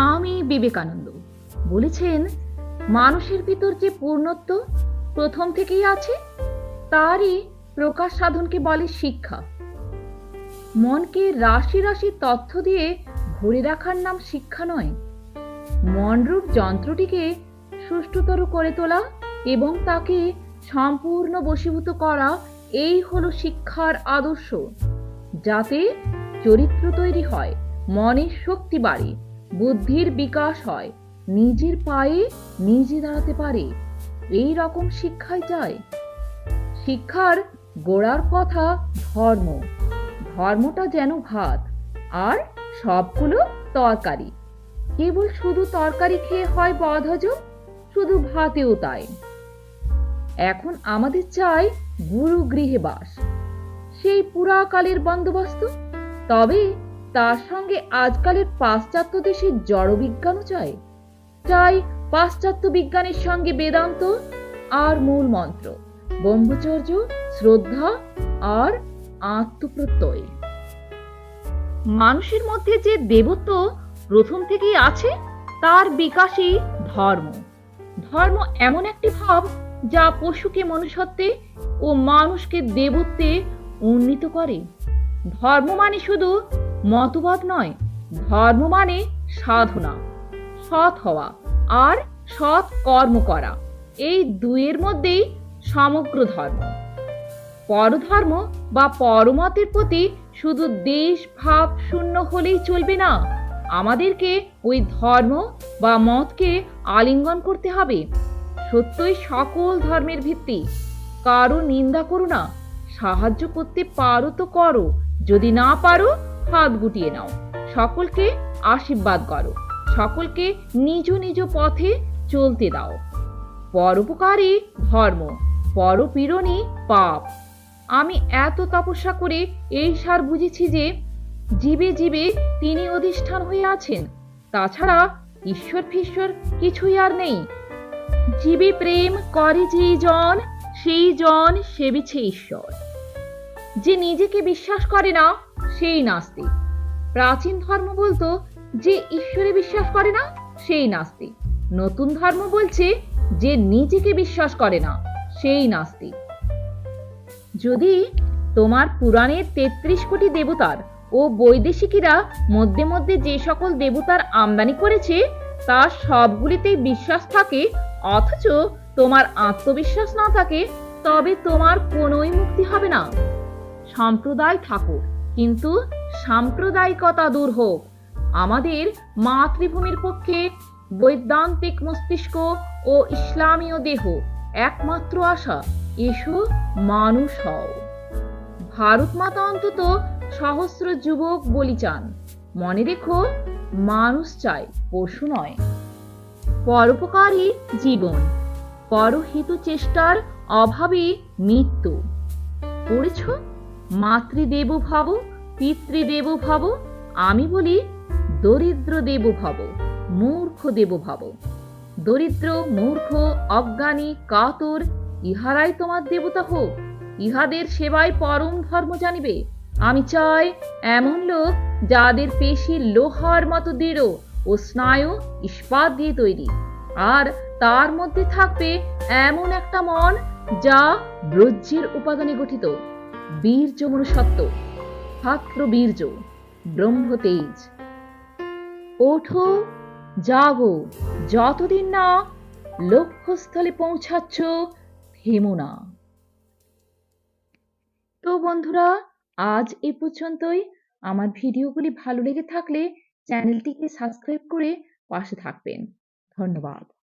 স্বামী বিবেকানন্দ। বলেছেন, মানুষের ভিতর যে পূর্ণত্ব প্রথম থেকেই আছে, তারই প্রকাশ সাধনকে বলে শিক্ষা। মনকে রাশি রাশি তথ্য দিয়ে ভরে রাখার নাম শিক্ষা নয়। মনরূপ যন্ত্রটিকে সুষ্ঠুতর করে তোলা এবং তাকে সম্পূর্ণ বশীভূত করা, এই হলো শিক্ষার আদর্শ। যাতে চরিত্র তৈরি হয়, মনের শক্তি বাড়ে। বুদ্ধির বিকাশ হয়। নিজের পায়ে নিজে দাঁড়াতে পারে। এই রকম শিক্ষাই চায়। শিক্ষার গোড়ার কথা ধর্ম। ধর্মটা যেন ভাত, আর সবগুলো তরকারি। কেবল শুধু তরকারি খেয়ে হয় বদহজম শুধু ভাতেও তাই। এখন আমাদের চাই গুরু গৃহে বাস। সেই পুরাকালের বন্দোবস্ত। তবে তার সঙ্গে আজকালের পাশ্চাত্য দেশের জড়বিজ্ঞানও চাই। চাই পাশ্চাত্য বিজ্ঞানের সঙ্গে বেদান্ত আর মূল মন্ত্র, ব্রহ্মচর্য, শ্রদ্ধা আর আত্মপ্রত্যয়। মানুষের মধ্যে যে দেবত্ব প্রথম থেকেই আছে, তার বিকাশই ধর্ম। ধর্ম এমন একটি ভাব যা পশুকে মনুষ্যত্বে ও মানুষকে দেবত্বে উন্নীত করে। ধর্ম মানে শুধু মতবাদ নয়, ধর্ম মানে সাধনা, সৎ হওয়া আর সৎ কর্ম করা। এই দুইয়ের মধ্যেই সমগ্র ধর্ম। পরধর্ম বা পরমতের প্রতি শুধু দেশ ভাব শূন্য হলেই চলবে না। আমাদেরকে ওই ধর্ম বা মতকে আলিঙ্গন করতে হবে। সত্যই সকল ধর্মের ভিত্তি। কারও নিন্দা করো না, সাহায্য করতে পারো তো করো। যদি না পারো হাত গুটিয়ে নাও। সকলকে আশীর্বাদ করো। সকলকে নিজ নিজ পথে চলতে দাও। পরোপকারী ধর্ম, পরপীড়নই পাপ। আমি এত তপস্যা করে এই সার বুঝেছি যে, জীবে জীবে তিনি অধিষ্ঠান হয়ে আছেন। তাছাড়া ঈশ্বর ফিশ্বর কিছুই আর নেই। জীবে প্রেম করে যে জন, সেই জন সেবিছে ঈশ্বর। যে নিজেকে বিশ্বাস করে না সেই নাস্তিক। প্রাচীন ধর্ম বলতো, যে ঈশ্বরে বিশ্বাস করে না, সেই নাস্তিক। নতুন ধর্ম বলছে, যে নিজেকে বিশ্বাস করে না, সেই নাস্তিক। যদি তোমার পুরাণের তেত্রিশ কোটি দেবতার ও বৈদেশিকীরা মধ্যে মধ্যে যে সকল দেবতার আমদানি করেছে তার সবগুলিতেই বিশ্বাস থাকে, অথচ তোমার আত্মবিশ্বাস না থাকে, তবে তোমার কোনোই মুক্তি হবে না। সম্প্রদায় থাকুক কিন্তু সাম্প্রদায়িকতা দূর হোক। আমাদের মাতৃভূমির পক্ষে বৈদান্তিক মস্তিষ্ক ও ইসলামীয় দেহ একমাত্র আশা, এসো মানুষ হও। ভারত মাতা অন্তত সহস্র যুবক বলি চান। মনে রেখো, মানুষ চাই পশু নয়। পরোপকারী জীবন পরহিত চেষ্টার অভাবে মৃত্যু। পড়েছ? মাতৃদেব ভাব, পিতৃদেব ভাব, আমি বলি দরিদ্র দেব ভাব মূর্খ দেব ভাব। দরিদ্র, মূর্খ, অজ্ঞানী, কাতর, ইহারাই তোমার দেবতা হোক, ইহাদের সেবায় পরম ধর্ম জানিবে। আমি চাই এমন লোক যাদের পেশি লোহার মতো দৃঢ় ও স্নায়ু ইস্পাত দিয়ে তৈরি। আর তার মধ্যে থাকবে এমন একটা মন যা ব্রজ্যের উপাদানে গঠিত। বীর্য মনুষ্যত্ব ছাত্র বীর্য, ব্রহ্ম তেজ। ওঠো, জাগো, যতদিন না লক্ষ্যস্থলে পৌঁছাচ্ছ, থেমো না। তো বন্ধুরা, আজ এ পর্যন্তই। আমার ভিডিওগুলি ভালো লেগে থাকলে চ্যানেলটিকে সাবস্ক্রাইব করে পাশে থাকবেন। ধন্যবাদ।